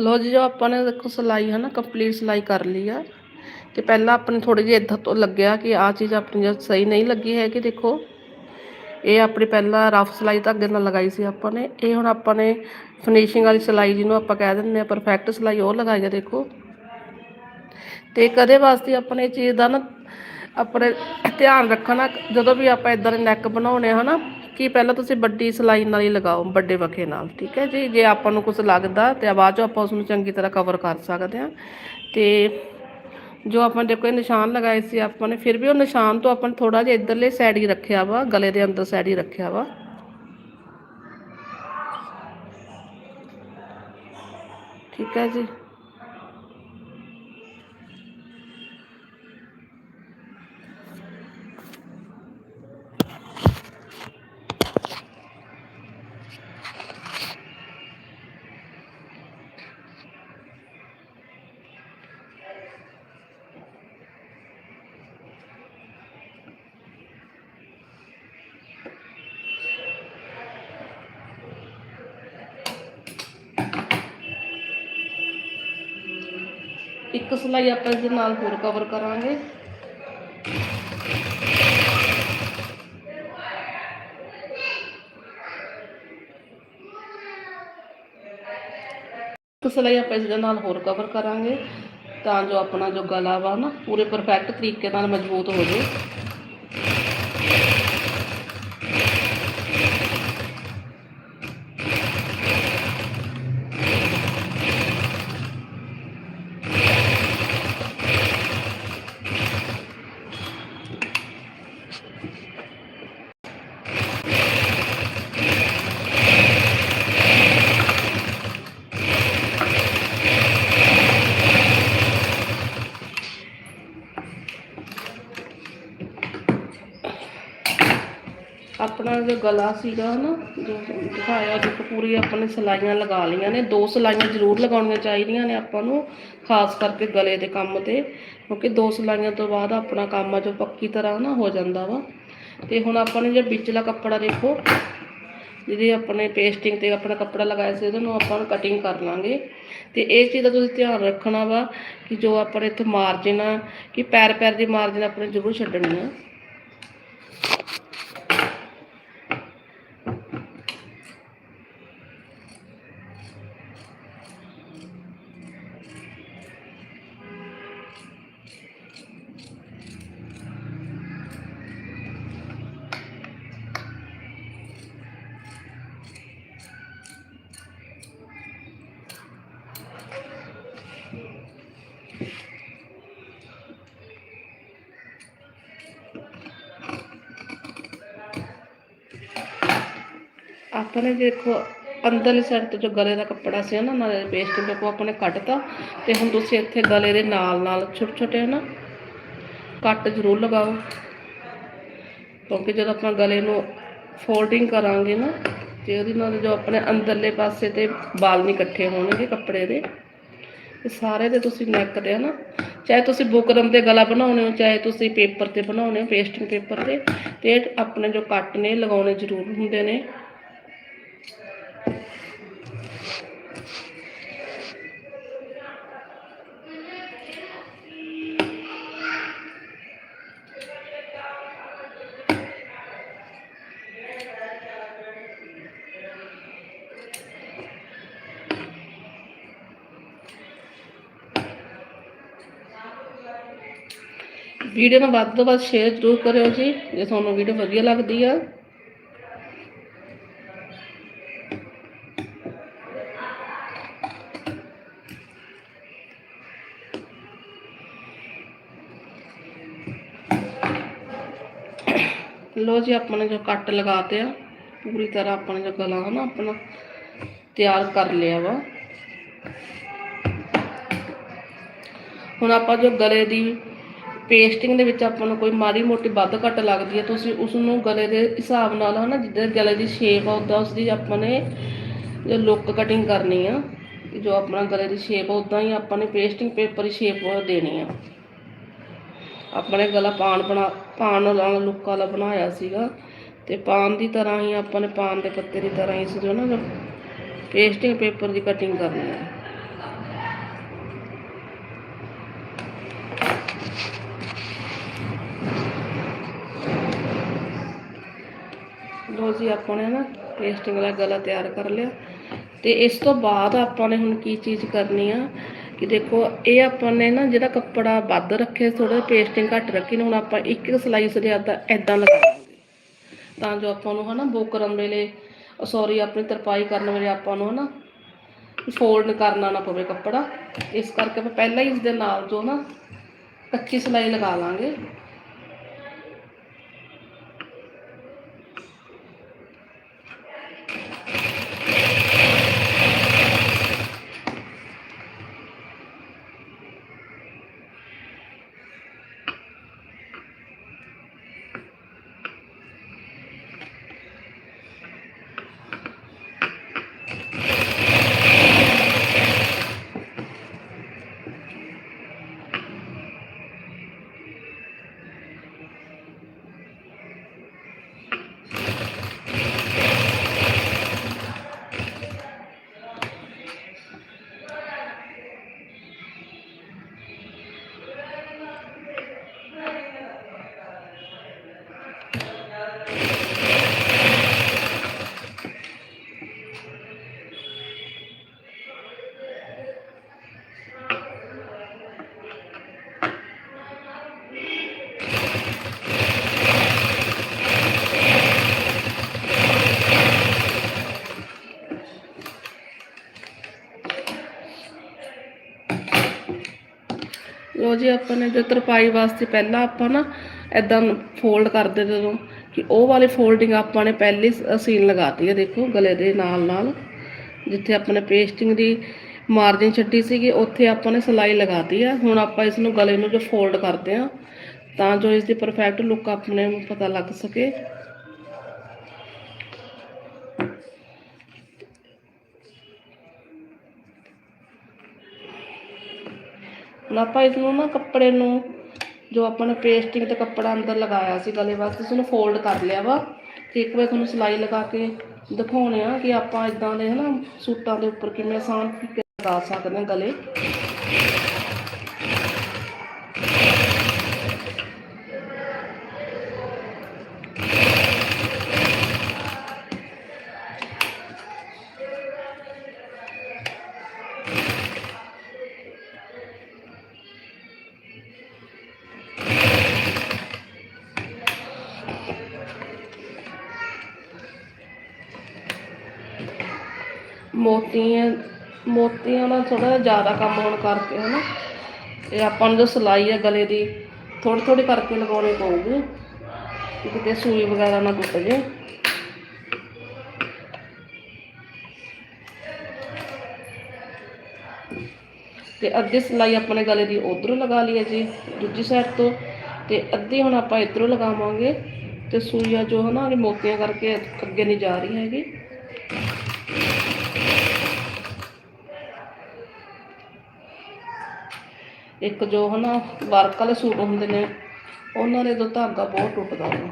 ਲੋ ਜੀ, ਜੋ ਆਪਾਂ ਨੇ ਦੇਖੋ ਸਿਲਾਈ ਹੈ ਨਾ ਕੰਪਲੀਟ ਸਿਲਾਈ ਕਰ ਲਈ ਆ। ਤੇ ਪਹਿਲਾਂ ਆਪਾਂ ਨੂੰ ਥੋੜੀ ਜਿਹੀ ਇੱਧਰ ਤੋਂ ਲੱਗਿਆ ਕਿ ਆ ਚੀਜ਼ ਆਪਣੀ ਜਦ ਸਹੀ ਨਹੀਂ ਲੱਗੀ ਹੈ ਕਿ ਦੇਖੋ। ਇਹ ਆਪਣੀ ਪਹਿਲਾਂ ਰਫ ਸਿਲਾਈ ਧਾਗੇ ਨਾਲ ਲਗਾਈ ਸੀ ਆਪਾਂ ਨੇ। ਇਹ ਹੁਣ ਆਪਾਂ ਨੇ ਫਿਨਿਸ਼ਿੰਗ ਵਾਲੀ ਸਿਲਾਈ ਜਿਹਨੂੰ ਆਪਾਂ ਕਹਿ ਦਿੰਦੇ ਆ ਪਰਫੈਕਟ ਸਿਲਾਈ ਉਹ ਲਗਾਈ ਆ, ਦੇਖੋ। ਤੇ ਕਦੇ ਵਾਸਤੇ ਆਪਾਂ ਨੇ ਇਹ ਚੀਜ਼ ਦਾ ਨਾ ਆਪਣੇ ਧਿਆਨ ਰੱਖਣਾ, ਜਦੋਂ ਵੀ ਆਪਾਂ ਇਦਾਂ ਦੇ ਨੈਕ ਬਣਾਉਣੇ ਆ ਹਨਾ ਕਿ ਪਹਿਲਾਂ ਤੁਸੀਂ ਵੱਡੀ ਸਿਲਾਈ ਨਾਲ ਹੀ ਲਗਾਓ, ਵੱਡੇ ਵਖੇ ਨਾਲ, ਠੀਕ ਹੈ ਜੀ? ਜੇ ਆਪਾਂ ਨੂੰ ਕੁਝ ਲੱਗਦਾ ਤੇ ਬਾਅਦ ਚੋਂ ਆਪਾਂ ਉਸ ਨੂੰ ਚੰਗੀ ਤਰ੍ਹਾਂ ਕਵਰ ਕਰ ਸਕਦੇ ਹਾਂ। ਤੇ ਜੋ ਆਪਾਂ ਦੇਖੋ, ਇਹ ਨਿਸ਼ਾਨ ਲਗਾਏ ਸੀ ਆਪਾਂ ਨੇ, ਫਿਰ ਵੀ ਉਹ ਨਿਸ਼ਾਨ ਤੋਂ ਆਪਾਂ ਨੇ ਥੋੜਾ ਜਿਹਾ ਇਧਰਲੇ ਸਾਈਡ ਹੀ ਰੱਖਿਆ ਵਾ, ਗਲੇ ਦੇ ਅੰਦਰ ਸਾਈਡ ਹੀ ਰੱਖਿਆ ਵਾ। ਠੀਕ ਹੈ ਜੀ? ਇੱਕ ਸਿਲਾਈ ਆਪਾਂ ਇਸ ਦੇ ਨਾਲ ਹੋਰ ਕਵਰ ਕਰਾਂਗੇ। ਇੱਕ ਸਿਲਾਈ ਆਪਾਂ ਇਸ ਦੇ ਨਾਲ ਹੋਰ ਕਵਰ ਕਰਾਂਗੇ ਤਾਂ ਜੋ ਆਪਣਾ ਜੋ ਗਲਾ ਵਾ ਨਾ ਪੂਰੇ ਪਰਫੈਕਟ ਤਰੀਕੇ ਨਾਲ ਮਜ਼ਬੂਤ ਹੋ ਜਾਵੇ ਆਪਣਾ ਜੋ ਗਲਾ ਸੀਗਾ ਨਾ ਜੋ ਦਿਖਾਇਆ ਦੇਖੋ ਪੂਰੀ ਆਪਾਂ ਨੇ ਸਿਲਾਈਆਂ ਲਗਾ ਲਈਆਂ ਨੇ, ਦੋ ਸਿਲਾਈਆਂ ਜ਼ਰੂਰ ਲਗਾਉਣੀਆਂ ਚਾਹੀਦੀਆਂ ਨੇ ਆਪਾਂ ਨੂੰ, ਖਾਸ ਕਰਕੇ ਗਲੇ ਦੇ ਕੰਮ ਤੇ, ਕਿਉਂਕਿ ਦੋ ਸਿਲਾਈਆਂ ਤੋਂ ਬਾਅਦ ਆਪਣਾ ਕੰਮ ਆ ਜੋ ਪੱਕੀ ਤਰ੍ਹਾਂ ਨਾ ਹੋ ਜਾਂਦਾ ਵਾ। ਤੇ ਹੁਣ ਆਪਾਂ ਨੇ ਜੇ ਵਿਚਲਾ ਕੱਪੜਾ ਦੇਖੋ, ਜਿਹਦੇ ਆਪਣੇ ਪੇਸਟਿੰਗ ਤੇ ਆਪਣਾ ਕੱਪੜਾ ਲਗਾਇਆ ਸੀ, ਉਹਦੇ ਨੂੰ ਆਪਾਂ ਕਟਿੰਗ ਕਰ ਲਾਂਗੇ। ਤੇ ਇਹ ਚੀਜ਼ ਦਾ ਤੁਸੀਂ ਧਿਆਨ ਰੱਖਣਾ ਵਾ ਕਿ ਜੋ ਆਪਣੇ ਇੱਥੇ ਮਾਰਜਨ ਆ, ਕਿ ਪੈਰ ਪੈਰ ਦੀ ਮਾਰਜਨ ਆਪਣੇ ਜ਼ਰੂਰ ਛੱਡਣੀ ਆ। ਆਪਾਂ ਨੇ ਦੇਖੋ ਅੰਦਰਲੀ ਸਾਈਡ ਤੋਂ ਜੋ ਗਲੇ ਦਾ ਕੱਪੜਾ ਸੀ ਨਾ ਨਾਲੇ ਪੇਸਟ ਦੇ ਕੋ ਆਪਾਂ ਨੇ ਕੱਢਤਾ ਤੇ ਹੁਣ ਤੁਸੀਂ ਇੱਥੇ ਗਲੇ ਦੇ ਨਾਲ ਨਾਲ ਛੋਟੇ ਛੋਟੇ ਨਾ ਕੱਟ ਜ਼ਰੂਰ ਲਗਾਓ। ਕਿਉਂਕਿ ਜਦੋਂ ਆਪਾਂ ਗਲੇ ਨੂੰ ਫੋਲਡਿੰਗ ਕਰਾਂਗੇ ਨਾ, ਤੇ ਉਹਦੇ ਨਾਲ ਜੋ ਆਪਣੇ ਅੰਦਰਲੇ ਪਾਸੇ ਤੇ ਵਾਲ ਨਹੀਂ ਇਕੱਠੇ ਹੋਣਗੇ ਕੱਪੜੇ ਦੇ, ਤੇ ਸਾਰੇ ਦੇ ਤੁਸੀਂ ਨੈਕ ਦੇ ਹਨਾ, ਚਾਹੇ ਤੁਸੀਂ ਬੁਕਰਮ ਤੇ ਗਲਾ ਬਣਾਉਣੇ ਹੋ, ਚਾਹੇ ਤੁਸੀਂ ਪੇਪਰ ਤੇ ਬਣਾਉਣੇ ਹੋ ਪੇਸਟਿੰਗ ਪੇਪਰ ਤੇ ਤੇ ਆਪਣੇ ਜੋ ਕੱਟ ਨੇ, ਲਗਾਉਣੇ ਜ਼ਰੂਰ ਹੁੰਦੇ ਨੇ। ਵੀਡੀਓ ਨੂੰ ਵੱਧ ਤੋਂ ਵੱਧ ਸ਼ੇਅਰ ਜ਼ਰੂਰ ਕਰਿਓ ਜੀ, ਜੇ ਤੁਹਾਨੂੰ ਵੀਡੀਓ ਵਧੀਆ ਲੱਗਦੀ ਆ। ਲੋ ਜੀ ਆਪਾਂ ਨੇ ਜੋ ਕੱਟ ਲਗਾਤੇ ਆ, ਪੂਰੀ ਤਰ੍ਹਾਂ ਆਪਾਂ ਨੇ ਜੋ ਗਲਾ ਹੈ ਨਾ ਆਪਣਾ ਤਿਆਰ ਕਰ ਲਿਆ ਵਾ। ਹੁਣ ਆਪਾਂ ਜੋ ਗਲੇ ਦੀ ਪੇਸਟਿੰਗ ਦੇ ਵਿੱਚ ਆਪਾਂ ਨੂੰ ਕੋਈ ਮਾੜੀ ਮੋਟੀ ਵੱਧ ਘੱਟ ਲੱਗਦੀ ਹੈ, ਤੁਸੀਂ ਉਸ ਨੂੰ ਗਲੇ ਦੇ ਹਿਸਾਬ ਨਾਲ ਹਨਾ, ਜਿੱਦਾਂ ਗਲੇ ਦੀ ਸ਼ੇਪ ਆ, ਉਦਾਂ ਉਸ ਦੀ ਆਪਾਂ ਨੇ ਜੋ ਲੁੱਕ ਕਟਿੰਗ ਕਰਨੀ ਆ, ਜੋ ਆਪਣਾ ਗਲੇ ਦੀ ਸ਼ੇਪ ਆ, ਉਦਾਂ ਹੀ ਆਪਾਂ ਨੇ ਪੇਸਟਿੰਗ ਪੇਪਰ ਦੀ ਸ਼ੇਪ ਦੇਣੀ ਆ। ਆਪਣੇ ਗਲਾ ਪਾਣ ਬਣਾ ਪਾਨ ਵਾਲਾ ਲੁੱਕ ਵਾਲਾ ਬਣਾਇਆ ਸੀਗਾ, ਤੇ ਪਾਨ ਦੀ ਤਰ੍ਹਾਂ ਹੀ ਆਪਾਂ ਨੇ ਪਾਨ ਦੇ ਪੱਤੇ ਦੀ ਤਰ੍ਹਾਂ ਹੀ ਇਸ ਜੋ ਨਾ ਪੇਸਟਿੰਗ ਪੇਪਰ ਦੀ ਕਟਿੰਗ ਕਰਨੀ ਹੈ ਲੋ ਜੀ ਆਪਾਂ ਨੇ ਨਾ ਪੇਸਟਿੰਗ ਵਾਲਾ ਗਲਾ ਤਿਆਰ ਕਰ ਲਿਆ, ਤੇ ਇਸ ਤੋਂ ਬਾਅਦ ਆਪਾਂ ਨੇ ਹੁਣ ਕੀ ਚੀਜ਼ ਕਰਨੀ ਆ ਕਿ ਦੇਖੋ, ਇਹ ਆਪਾਂ ਨੇ ਨਾ ਜਿਹੜਾ ਕੱਪੜਾ ਵੱਧ ਰੱਖੇ ਥੋੜਾ ਪੇਸਟਿੰਗ ਘੱਟ ਰੱਖੀ ਨੇ, ਹੁਣ ਆਪਾਂ ਇੱਕ ਇੱਕ ਸਲਾਈਸ ਦੇ ਅੱਧਾ ਐਦਾਂ ਲਗਾਵਾਂਗੇ ਤਾਂ ਜੋ ਆਪਾਂ ਨੂੰ ਹਨਾ ਬੁੱਕ ਕਰਨ ਵੇਲੇ ਸੌਰੀ ਆਪਣੀ ਤਰਪਾਈ ਕਰਨ ਵੇਲੇ ਆਪਾਂ ਨੂੰ ਹਨਾ ਫੋਲਡ ਕਰਨਾ ਨਾ ਪਵੇ ਕੱਪੜਾ। ਇਸ ਕਰਕੇ ਆਪਾਂ ਪਹਿਲਾਂ ਹੀ ਇਸ ਦੇ ਨਾਲ ਜੋ ਨਾ ਕੱਚੀ ਸਲਾਈ ਲਗਾ ਲਾਂਗੇ। ਆਪਾਂ ਨੇ ਜੋ ਤਰਪਾਈ ਵਾਸਤੇ ਪਹਿਲਾਂ ਆਪਾਂ ਨਾ ਐਦਾਂ ਫੋਲਡ ਕਰਦੇ ਜਦੋਂ ਕਿ ਉਹ ਵਾਲੀ ਫੋਲਡਿੰਗ ਆਪਾਂ ਨੇ ਪਹਿਲੇ ਸੀਨ ਲਗਾਤੀ ਹੈ ਦੇਖੋ ਗਲੇ ਦੇ ਨਾਲ ਨਾਲ, ਜਿੱਥੇ ਆਪਾਂ ਨੇ ਪੇਸਟਿੰਗ ਦੀ ਮਾਰਜਨ ਛੱਡੀ ਸੀਗੀ, ਉੱਥੇ ਆਪਾਂ ਨੇ ਸਲਾਈ ਲਗਾਤੀ ਹੈ ਹੁਣ ਆਪਾਂ ਇਸ ਨੂੰ ਗਲੇ ਨੂੰ ਜੋ ਫੋਲਡ ਕਰਦੇ ਆ, ਤਾਂ ਜੋ ਇਸ ਦੀ ਪਰਫੈਕਟ ਲੁੱਕ ਆਪਣੇ ਨੂੰ ਪਤਾ ਲੱਗ ਸਕੇ। ਹੁਣ ਆਪਾਂ ਇਸ ਨੂੰ ਨਾ ਕੱਪੜੇ ਨੂੰ, ਜੋ ਆਪਾਂ ਨੇ ਪੇਸਟਿੰਗ ਤੇ ਕੱਪੜਾ ਅੰਦਰ ਲਗਾਇਆ ਸੀ ਗਲੇ ਵਾਸਤੇ ਇਸ ਨੂੰ ਫੋਲਡ ਕਰ ਲਿਆ ਵਾ। ਤੇ ਇੱਕ ਵਾਰ ਤੁਹਾਨੂੰ ਸਿਲਾਈ ਲਗਾ ਕੇ ਦਿਖਾਉਣੇ ਆ ਕਿ ਆਪਾਂ ਇਦਾਂ ਦੇ ਹਨਾ ਸੂਟਾਂ ਦੇ ਉੱਪਰ ਕਿਵੇਂ ਆਸਾਨ ਤਰੀਕੇ ਲਗਾ ਸਕਦੇ ਹਾਂ ਗਲੇ। ਮੋਤੀਆਂ ਨਾਲ ਥੋੜਾ ਜ਼ਿਆਦਾ ਕੰਮ ਹੋਣ ਕਰਕੇ, ਹਨਾ। ਇਹ ਆਪਾਂ ਨੂੰ ਜੋ ਸਿਲਾਈ ਹੈ ਗਲੇ ਦੀ ਥੋੜੀ ਥੋੜੀ ਕਰਕੇ ਲਗਾਉਣੀ ਪਊਗੀ। ਕਿ ਕਿਤੇ ਸੂਈ ਵਗੈਰਾ ਨਾ ਟੁੱਟ ਜੇ। ਤੇ ਅੱਧੀ ਸਿਲਾਈ ਆਪਣੇ ਗਲੇ ਦੀ ਉਧਰੋਂ ਲਗਾ ਲਈ ਹੈ ਜੀ, ਦੂਜੀ ਸਾਈਡ ਤੋਂ। ਤੇ ਅੱਧੀ ਹੁਣ ਆਪਾਂ ਇਧਰੋਂ ਲਗਾਵਾਂਗੇ। ਤੇ ਸੂਈਆਂ ਆ ਜੋ ਹਨਾ ਇਹ ਮੋਤੀਆਂ ਕਰਕੇ ਅੱਗੇ ਨਹੀਂ ਜਾ ਰਹੀ ਹੈਗੀ। ਇੱਕ ਜੋ ਹਨਾ ਵਰਕ ਵਾਲੇ ਸੂਟ ਹੁੰਦੇ ਨੇ, ਉਹਨਾਂ ਦੇ ਤੋਂ ਧਾਗਾ ਬਹੁਤ ਟੁੱਟਦਾ ਵਾ। ਲੋ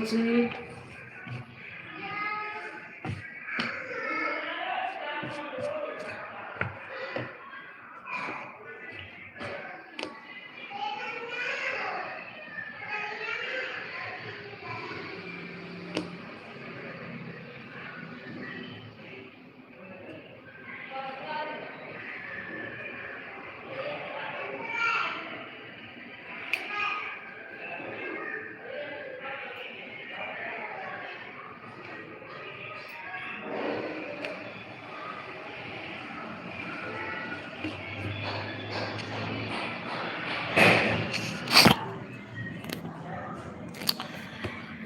ਜੀ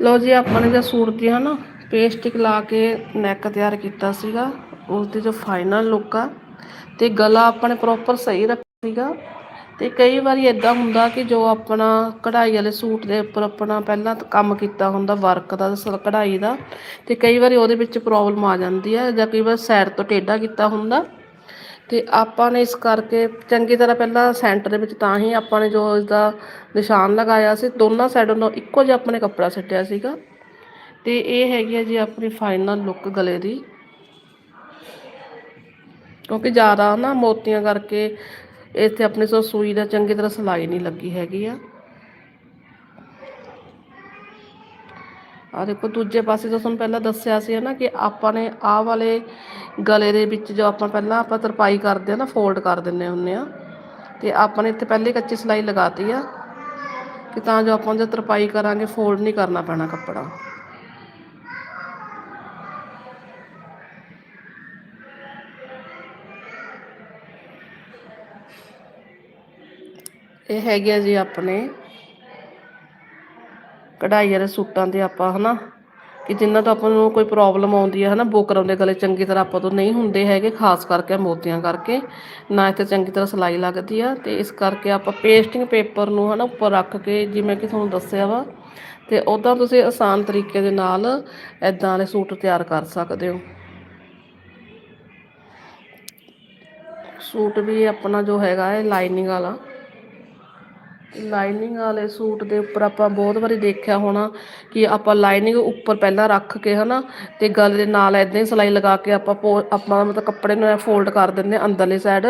ਲੋ ਜੀ, ਆਪਾਂ ਨੇ ਜੋ ਸੂਟ ਦੀ ਹਨਾ ਪੇਸਟਿਕ ਲਾ ਕੇ ਨੈਕ ਤਿਆਰ ਕੀਤਾ ਸੀਗਾ ਉਸ ਦੀ ਜੋ ਫਾਈਨਲ ਲੁੱਕ ਆ, ਤੇ ਗਲਾ ਆਪਾਂ ਨੇ ਪ੍ਰੋਪਰ ਸਹੀ ਰੱਖਿਆ ਸੀਗਾ। ਤੇ ਕਈ ਵਾਰੀ ਇਦਾਂ ਹੁੰਦਾ ਕਿ ਜੋ ਆਪਣਾ ਕਢਾਈ ਵਾਲੇ ਸੂਟ ਦੇ ਉੱਪਰ ਆਪਣਾ ਪਹਿਲਾਂ ਕੰਮ ਕੀਤਾ ਹੁੰਦਾ ਵਰਕ ਦਾ ਕਢਾਈ ਦਾ, ਤੇ ਕਈ ਵਾਰੀ ਉਹਦੇ ਵਿੱਚ ਪ੍ਰੋਬਲਮ ਆ ਜਾਂਦੀ ਹੈ ਜਾਂ ਕਈ ਵਾਰ ਸਾਈਡ ਤੋਂ ਟੇਢਾ ਕੀਤਾ ਹੁੰਦਾ। ਤੇ ਆਪਾਂ ਨੇ ਇਸ ਕਰਕੇ ਚੰਗੀ ਤਰ੍ਹਾਂ ਪਹਿਲਾਂ ਸੈਂਟਰ ਦੇ ਵਿੱਚ ਤਾਂ ਹੀ ਆਪਾਂ ਨੇ ਜੋ ਇਸਦਾ ਨਿਸ਼ਾਨ ਲਗਾਇਆ ਸੀ, ਦੋਨਾਂ ਸਾਈਡਾਂ ਤੋਂ ਇੱਕੋ ਜਿਹਾ ਆਪਾਂ ਨੇ ਕੱਪੜਾ ਸਿੱਟਿਆ ਸੀਗਾ। ਤੇ ਇਹ ਹੈਗੀ ਹੈ ਜੀ ਆਪਣੀ ਫਾਈਨਲ ਲੁੱਕ ਗਲੇ ਦੀ। ਕਿਉਂਕਿ ਜ਼ਿਆਦਾ ਨਾ ਮੋਤੀਆਂ ਕਰਕੇ ਇੱਥੇ ਆਪਣੀ ਸੋ ਸੂਈ ਦਾ ਚੰਗੀ ਤਰ੍ਹਾਂ ਸਿਲਾਈ ਨਹੀਂ ਲੱਗੀ ਹੈਗੀ ਆ। ਆ ਦੇਖੋ, ਦੂਜੇ ਪਾਸੇ ਤੋਂ ਤੁਹਾਨੂੰ ਪਹਿਲਾਂ ਦੱਸਿਆ ਸੀ ਨਾ ਕਿ ਆਪਾਂ ਨੇ ਆਹ ਵਾਲੇ ਗਲੇ ਦੇ ਵਿੱਚ ਜੋ ਆਪਾਂ ਪਹਿਲਾਂ ਆਪਾਂ ਤਰਪਾਈ ਕਰਦੇ ਆ ਨਾ ਫੋਲਡ ਕਰ ਦਿੰਨੇ ਹੁੰਨੇ ਆ। ਤੇ ਆਪਾਂ ਨੇ ਇੱਥੇ ਪਹਿਲੇ ਕੱਚੀ ਸਿਲਾਈ ਲਗਾਤੀ ਆ ਕਿ ਤਾਂ ਜੋ ਆਪਾਂ ਜੇ ਤਰਪਾਈ ਕਰਾਂਗੇ ਫੋਲਡ ਨਹੀਂ ਕਰਨਾ ਪੈਣਾ ਕੱਪੜਾ। ਇਹ ਹੈਗੇ ਆ ਜੀ ਆਪਣੇ ਕਢਾਈ ਵਾਲੇ ਸੂਟਾਂ ਤੇ ਆਪਾਂ ਹਨਾ, ਕਿ ਜਿਨ੍ਹਾਂ ਤੋਂ ਆਪਾਂ ਨੂੰ ਕੋਈ ਪ੍ਰੋਬਲਮ ਆਉਂਦੀ ਹੈ ਹਨਾ ਬੋਕਰਮ ਦੇ ਗਲੇ ਚੰਗੀ ਤਰ੍ਹਾਂ ਆਪਾਂ ਤੋਂ ਨਹੀਂ ਹੁੰਦੇ ਹੈਗੇ, ਖਾਸ ਕਰਕੇ ਮੋਤੀਆਂ ਕਰਕੇ, ਨਾ ਇੱਥੇ ਚੰਗੀ ਤਰ੍ਹਾਂ ਸਿਲਾਈ ਲੱਗਦੀ ਆ, ਤੇ ਇਸ ਕਰਕੇ ਆਪਾਂ ਪੇਸਟਿੰਗ ਪੇਪਰ ਨੂੰ ਹਨਾ ਉੱਪਰ ਰੱਖ ਕੇ, ਜਿਵੇਂ ਕਿ ਤੁਹਾਨੂੰ ਦੱਸਿਆ ਵਾ, ਤੇ ਉਦਾਂ ਤੁਸੀਂ ਆਸਾਨ ਤਰੀਕੇ ਦੇ ਨਾਲ ਐਦਾਂ ਵਾਲੇ ਸੂਟ ਤਿਆਰ ਕਰ ਸਕਦੇ ਹੋ। ਸੂਟ ਵੀ ਆਪਣਾ ਜੋ ਹੈਗਾ ਹੈ ਲਾਈਨਿੰਗ ਵਾਲਾ। ਲਾਈਨਿੰਗ ਵਾਲੇ ਸੂਟ ਦੇ ਉੱਪਰ ਆਪਾਂ ਬਹੁਤ ਵਾਰੀ ਦੇਖਿਆ ਹੋਣਾ ਕਿ ਆਪਾਂ ਲਾਈਨਿੰਗ ਉੱਪਰ ਪਹਿਲਾਂ ਰੱਖ ਕੇ ਹਨਾ ਤੇ ਗਲੇ ਦੇ ਨਾਲ ਐਦਾਂ ਹੀ ਸਿਲਾਈ ਲਗਾ ਕੇ ਆਪਾਂ ਪੋ- ਆਪਾਂ ਮਤਲਬ ਕੱਪੜੇ ਨੂੰ ਫੋਲਡ ਕਰ ਦਿੰਦੇ ਹਾਂ ਅੰਦਰਲੀ ਸਾਈਡ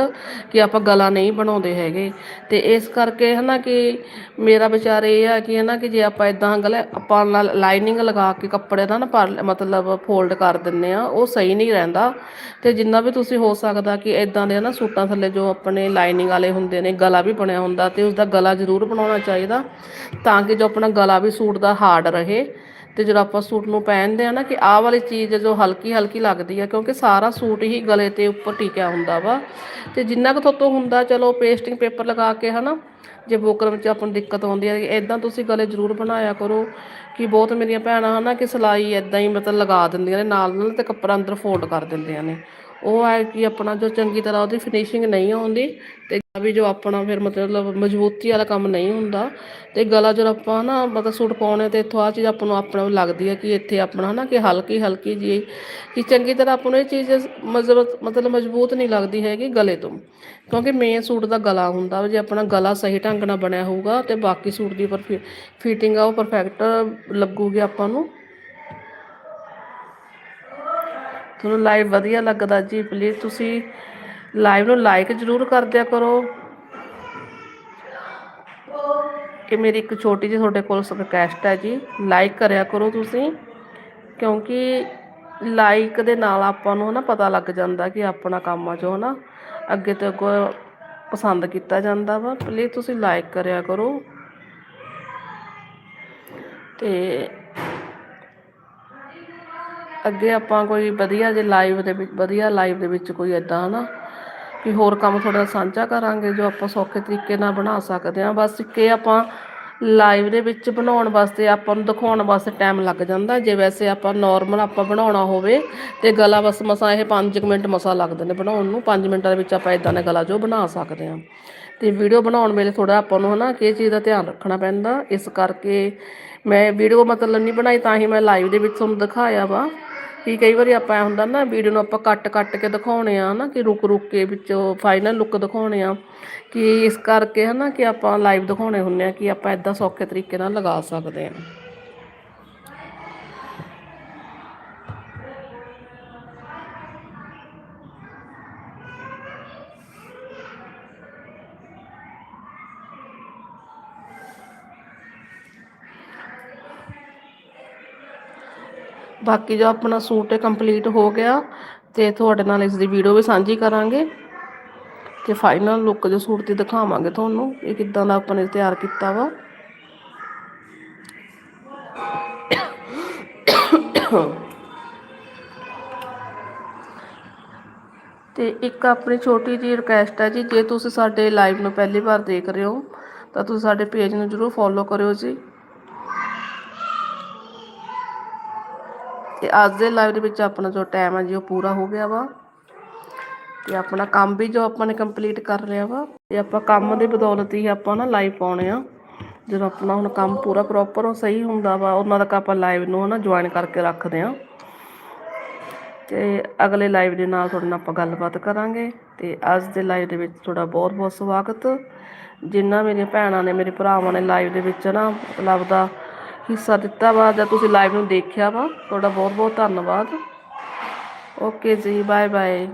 ਕਿ ਆਪਾਂ ਗਲਾ ਨਹੀਂ ਬਣਾਉਂਦੇ ਹੈਗੇ। ਤੇ ਇਸ ਕਰਕੇ ਹਨਾ ਕਿ ਮੇਰਾ ਵਿਚਾਰ ਇਹ ਆ ਕਿ ਹਨਾ ਕਿ ਜੇ ਆਪਾਂ ਇਦਾਂ ਗਲੇ, ਆਪਾਂ ਲਾਈਨਿੰਗ ਲਗਾ ਕੇ ਕੱਪੜੇ ਦਾ ਨਾ ਪਰ ਮਤਲਬ ਫੋਲਡ ਕਰ ਦਿੰਦੇ ਆ ਉਹ ਸਹੀ ਨਹੀਂ ਰਹਿੰਦਾ। ਤੇ ਜਿੰਨਾ ਵੀ ਤੁਸੀਂ ਹੋ ਸਕਦਾ ਕਿ ਇਦਾਂ ਦੇ ਨਾ ਸੂਟਾਂ ਥੱਲੇ ਜੋ ਆਪਣੇ ਲਾਈਨਿੰਗ ਵਾਲੇ ਹੁੰਦੇ ਨੇ, ਗਲਾ ਵੀ ਬਣਿਆ ਹੁੰਦਾ ਤੇ ਉਸਦਾ ਗਲਾ ਜ਼ਰੂਰ ਜ਼ਰੂਰ ਬਣਾਉਣਾ ਚਾਹੀਦਾ ਤਾਂ ਕਿ ਜੋ ਆਪਣਾ ਗਲਾ ਵੀ ਸੂਟ ਦਾ ਹਾਰਡ ਰਹੇ ਤੇ ਜਦੋਂ ਆਪਾਂ ਸੂਟ ਨੂੰ ਪਹਿਨਦੇ ਆ ਨਾ ਕਿ ਆਹ ਵਾਲੀ ਚੀਜ਼ ਜੋ ਹਲਕੀ ਹਲਕੀ ਲੱਗਦੀ ਆ, ਕਿਉਂਕਿ ਸਾਰਾ ਸੂਟ ਹੀ ਗਲੇ ਤੇ ਉੱਪਰ ਟਿਕਿਆ ਹੁੰਦਾ ਵਾ। ਤੇ ਜਿੰਨਾ ਕੁ ਤੁਹਾਤੋਂ ਹੁੰਦਾ, ਚਲੋ ਪੇਸਟਿੰਗ ਪੇਪਰ ਲਗਾ ਕੇ ਹਨਾ, ਜੇ ਬੁਕਰਮ ਚ ਆਪਾਂ ਨੂੰ ਦਿੱਕਤ ਆਉਂਦੀ ਹੈ ਇਦਾਂ ਤੁਸੀਂ ਗਲੇ ਜ਼ਰੂਰ ਬਣਾਇਆ ਕਰੋ ਕਿ ਬਹੁਤ ਮੇਰੀਆਂ ਭੈਣਾਂ ਹਨਾ ਕਿ ਸਿਲਾਈ ਇਦਾਂ ਹੀ ਮਤਲਬ ਲਗਾ ਦਿੰਦੀਆਂ ਨੇ ਨਾਲ ਨਾਲ ਤੇ ਕੱਪੜਾ ਅੰਦਰ ਫੋਲਡ ਕਰ ਦਿੰਦੀਆਂ ਨੇ। ਉਹ ਹੈ ਕਿ ਆਪਣਾ ਜੋ ਚੰਗੀ ਤਰ੍ਹਾਂ ਉਹਦੀ ਫਿਨਿਸ਼ਿੰਗ ਨਹੀਂ ਆਉਂਦੀ ਤੇ ਵੀ ਜੋ ਆਪਣਾ ਫਿਰ ਮਤਲਬ ਮਜ਼ਬੂਤੀ ਵਾਲਾ ਕੰਮ ਨਹੀਂ ਹੁੰਦਾ ਤੇ ਗਲਾ ਜਦੋਂ ਆਪਾਂ ਨਾ ਮਤਲਬ ਸੂਟ ਪਾਉਣੇ ਤੇ ਇੱਥੋਂ ਆ ਚੀਜ਼ ਆਪਾਂ ਨੂੰ ਆਪਣਾ ਲੱਗਦੀ ਹੈ ਕਿ ਇੱਥੇ ਆਪਣਾ ਨਾ ਕਿ ਹਲਕੀ ਹਲਕੀ ਜੀ ਕਿ ਚੰਗੀ ਤਰ੍ਹਾਂ ਆਪਾਂ ਨੂੰ ਇਹ ਚੀਜ਼ ਮਤਲਬ ਮਤਲਬ ਮਜ਼ਬੂਤ ਨਹੀਂ ਲੱਗਦੀ ਹੈਗੀ ਗਲੇ ਤੋਂ ਕਿਉਂਕਿ ਮੇਨ ਸੂਟ ਦਾ ਗਲਾ ਹੁੰਦਾ ਵਾ, ਜੇ ਆਪਣਾ ਗਲਾ ਸਹੀ ਢੰਗ ਨਾਲ ਬਣਿਆ ਹੋਊਗਾ ਤੇ ਬਾਕੀ ਸੂਟ ਦੀ ਪਰ ਫਿਟਿੰਗ ਆ ਉਹ ਪਰਫੈਕਟ ਲੱਗੂਗੀ ਆਪਾਂ ਨੂੰ ਤੁਹਾਨੂੰ ਲਾਈਵ ਵਧੀਆ ਲੱਗਦਾ ਜੀ ਪਲੀਜ਼ ਤੁਸੀਂ ਲਾਈਵ ਨੂੰ ਲਾਈਕ ਜ਼ਰੂਰ ਕਰ ਦਿਆ ਕਰੋ। ਇਹ ਮੇਰੀ ਇੱਕ ਛੋਟੀ ਜਿਹੀ ਤੁਹਾਡੇ ਕੋਲ ਰਿਕਵੈਸਟ ਹੈ ਜੀ ਲਾਈਕ ਕਰਿਆ ਕਰੋ ਤੁਸੀਂ, ਕਿਉਂਕਿ ਲਾਈਕ ਦੇ ਨਾਲ ਆਪਾਂ ਨੂੰ ਨਾ ਪਤਾ ਲੱਗ ਜਾਂਦਾ ਕਿ ਆਪਣਾ ਕੰਮ ਆ ਜੋ ਨਾ ਅੱਗੇ ਤੋਂ ਅੱਗੋਂ ਪਸੰਦ ਕੀਤਾ ਜਾਂਦਾ ਵਾ ਪਲੀਜ਼ ਤੁਸੀਂ ਲਾਈਕ ਕਰਿਆ ਕਰੋ। ਤੇ ਅੱਗੇ ਆਪਾਂ ਕੋਈ ਵਧੀਆ ਜੇ ਲਾਈਵ ਦੇ ਵਿੱਚ, ਵਧੀਆ ਲਾਈਵ ਦੇ ਵਿੱਚ ਕੋਈ ਇਦਾਂ ਹਨਾ ਕਿ ਹੋਰ ਕੰਮ ਥੋੜਾ ਸਾਂਝਾ ਕਰਾਂਗੇ ਜੋ ਆਪਾਂ ਸੌਖੇ ਤਰੀਕੇ ਨਾਲ ਬਣਾ ਸਕਦੇ ਹਾਂ। ਬਸ ਕਿ ਆਪਾਂ ਲਾਈਵ ਦੇ ਵਿੱਚ ਬਣਾਉਣ ਵਾਸਤੇ ਆਪਾਂ ਨੂੰ ਦਿਖਾਉਣ ਵਾਸਤੇ ਟਾਈਮ ਲੱਗ ਜਾਂਦਾ ਜੇ ਵੈਸੇ ਆਪਾਂ ਨਾਰਮਲ ਆਪਾਂ ਬਣਾਉਣਾ ਹੋਵੇ ਤੇ ਗਲਾ ਬਸ ਮਸਾ ਇਹ 5 ਮਿੰਟ ਮਸਾ ਲੱਗਦੇ ਨੇ ਬਣਾਉਣ ਨੂੰ 5 ਮਿੰਟਾਂ ਦੇ ਵਿੱਚ ਆਪਾਂ ਇਦਾਂ ਦਾ ਗਲਾ ਜੋ ਬਣਾ ਸਕਦੇ ਹਾਂ। ਤੇ ਵੀਡੀਓ ਬਣਾਉਣ ਵੇਲੇ ਥੋੜਾ ਆਪਾਂ ਨੂੰ ਹਨਾ ਕਿ ਇਹ ਚੀਜ਼ ਦਾ ਧਿਆਨ ਰੱਖਣਾ ਪੈਂਦਾ। ਇਸ ਕਰਕੇ ਮੈਂ ਵੀਡੀਓ ਮਤਲਬ ਨਹੀਂ ਬਣਾਈ, ਤਾਂ ਹੀ ਮੈਂ ਲਾਈਵ ਦੇ ਵਿੱਚ ਤੁਹਾਨੂੰ ਦਿਖਾਇਆ ਵਾ। ਕਿ ਕਈ ਵਾਰੀ ਆਪਾਂ ਐਂ ਹੁੰਦਾ ਨਾ ਵੀਡੀਓ ਨੂੰ ਆਪਾਂ ਕੱਟ ਕੱਟ ਕੇ ਦਿਖਾਉਣੇ ਆ ਨਾ ਕਿ ਰੁਕ ਰੁਕ ਕੇ ਵਿੱਚੋਂ ਫਾਈਨਲ ਲੁੱਕ ਦਿਖਾਉਣੇ ਆ, ਕਿ ਇਸ ਕਰਕੇ ਹਨਾ ਕਿ ਆਪਾਂ ਲਾਈਵ ਦਿਖਾਉਣੇ ਹੁੰਨੇ ਆ, ਕਿ ਆਪਾਂ ਇਦਾਂ ਸੌਖੇ ਤਰੀਕੇ ਨਾਲ ਲਗਾ ਸਕਦੇ ਆ। ਬਾਕੀ ਜੋ ਆਪਣਾ ਸੂਟ ਕੰਪਲੀਟ ਹੋ ਗਿਆ ਤੇ ਤੁਹਾਡੇ ਨਾਲ ਇਸ ਦੀ ਵੀਡੀਓ ਵੀ ਸਾਂਝੀ ਕਰਾਂਗੇ ਤੇ ਫਾਈਨਲ ਲੁੱਕ ਜੋ ਸੂਟ ਦੀ ਦਿਖਾਵਾਂਗੇ ਤੁਹਾਨੂੰ, ਇਹ ਕਿੱਦਾਂ ਦਾ ਆਪਾਂ ਨੇ ਤਿਆਰ ਕੀਤਾ ਵਾ। ਤੇ ਇੱਕ ਆਪਣੀ ਛੋਟੀ ਜਿਹੀ ਰਿਕੁਐਸਟ ਹੈ ਜੀ, ਜੇ ਤੁਸੀਂ ਸਾਡੇ ਲਾਈਵ ਨੂੰ ਪਹਿਲੀ ਵਾਰ ਦੇਖ ਰਹੇ ਹੋ, ਤਾਂ ਤੁਸੀਂ ਸਾਡੇ ਪੇਜ ਨੂੰ ਜਰੂਰ ਫੋਲੋ ਕਰਿਓ ਜੀ। ਤੇ ਅੱਜ ਦੇ ਲਾਈਵ ਦੇ ਵਿੱਚ ਆਪਣਾ ਜੋ ਟਾਈਮ ਹੈ ਜੀ, ਉਹ ਪੂਰਾ ਹੋ ਗਿਆ ਵਾ। ਤੇ ਆਪਣਾ ਕੰਮ ਵੀ ਜੋ ਆਪਾਂ ਨੇ ਕੰਪਲੀਟ ਕਰ ਲਿਆ ਵਾ, ਤੇ ਆਪਾਂ ਕੰਮ ਦੇ ਬਦੌਲਤ ਹੀ ਆਪਾਂ ਨਾ ਲਾਈਵ ਪਾਉਣੇ ਆ। ਜਦੋਂ ਆਪਣਾ ਹੁਣ ਕੰਮ ਪੂਰਾ ਪ੍ਰੋਪਰ ਉਹ ਸਹੀ ਹੁੰਦਾ ਵਾ, ਉਹਨਾਂ ਤੱਕ ਆਪਾਂ ਲਾਈਵ ਨੂੰ ਹਨਾ ਜੁਆਇਨ ਕਰਕੇ ਰੱਖਦੇ ਆ। ਤੇ ਅਗਲੇ ਲਾਈਵ ਦੇ ਨਾਲ ਤੁਹਾਡੇ ਨਾਲ ਆਪਾਂ ਗੱਲਬਾਤ ਕਰਾਂਗੇ, ਤੇ ਅੱਜ ਦੇ ਲਾਈਵ ਦੇ ਵਿੱਚ ਤੁਹਾਡਾ ਬਹੁਤ ਬਹੁਤ ਸਵਾਗਤ। ਜਿੰਨਾ ਮੇਰੀਆਂ ਭੈਣਾਂ ਨੇ, ਮੇਰੇ ਭਰਾਵਾਂ ਨੇ ਲਾਈਵ ਦੇ ਵਿੱਚ ਨਾ, ਮਤਲਬ ਦਾ ਹਿੱਸਾ ਦਿੱਤਾ ਵਾ ਜਾਂ ਤੁਸੀਂ ਲਾਈਵ ਨੂੰ ਦੇਖਿਆ ਵਾ। ਤੁਹਾਡਾ ਬਹੁਤ ਬਹੁਤ ਧੰਨਵਾਦ। ਓਕੇ ਜੀ ਬਾਏ ਬਾਏ